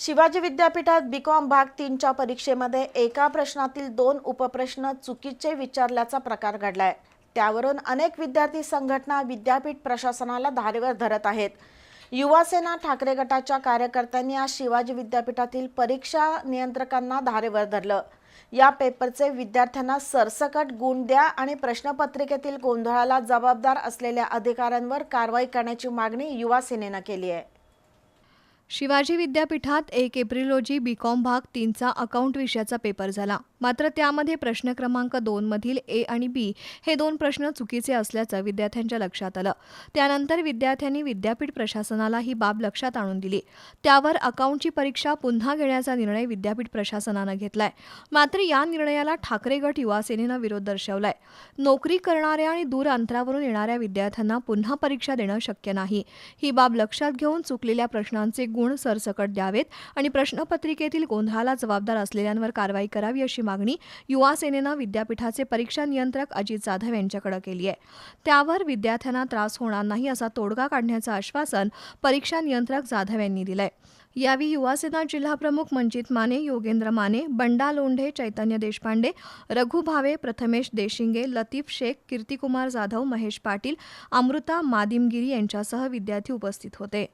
शिवाजी विद्यापीठात बीकॉम भाग तीनच्या परीक्षेमध्ये एका प्रश्नातील दोन उपप्रश्न चुकीचे विचारल्याचा प्रकार घडलाय. त्यावरून अनेक विद्यार्थी संघटना विद्यापीठ प्रशासनाला धारेवर धरत आहेत. युवासेना ठाकरे गटाच्या कार्यकर्त्यांनी आज शिवाजी विद्यापीठातील परीक्षा नियंत्रकांना धारेवर धरलं. या पेपरचे विद्यार्थ्यांना सरसकट गुण द्या आणि प्रश्नपत्रिकेतील गोंधळाला जबाबदार असलेल्या अधिकाऱ्यांवर कारवाई करण्याची मागणी युवासेनेनं केली आहे. शिवाजी विद्यापीठात एक एप्रिल रोजी बीकॉम भाग तीनचा अकाउंट विषयाचा पेपर झाला. मात्र त्यामध्ये प्रश्न क्रमांक दोनमधील ए आणि बी हे दोन प्रश्न चुकीचे असल्याचं विद्यार्थ्यांच्या लक्षात आलं. त्यानंतर विद्यार्थ्यांनी विद्यापीठ प्रशासनाला ही बाब लक्षात आणून दिली. त्यावर अकाउंटची परीक्षा पुन्हा घेण्याचा निर्णय विद्यापीठ प्रशासनानं घेतलाय. मात्र या निर्णयाला ठाकरे गट युवा सेनेनं विरोध दर्शवलाय. नोकरी करणाऱ्या आणि दूर अंतरावरून येणाऱ्या विद्यार्थ्यांना पुन्हा परीक्षा देणं शक्य नाही. ही बाब लक्षात घेऊन चुकलेल्या प्रश्नांचे गुण सरसकट द्यावेत आणि प्रश्नपत्रिकेतील गोंधळाला जबाबदार असलेल्यांवर कारवाई करावी अशी मागणी युवा सेनेनं विद्यापीठाचे परीक्षा नियंत्रक अजित जाधव यांच्याकडे केली आहे. त्यावर विद्यार्थ्यांना त्रास होणार नाही असा तोडगा काढण्याचं आश्वासन परीक्षा नियंत्रक जाधव यांनी दिलंय. यावेळी युवासेना जिल्हाप्रमुख मंजित माने योगेंद्र माने बंडा लोंढे चैतन्य देशपांडे रघु भावे प्रथमेश देशिंगे लतीफ शेख कीर्तिकुमार जाधव महेश पाटील अमृता मादिमगिरी यांच्यासह विद्यार्थी उपस्थित होते.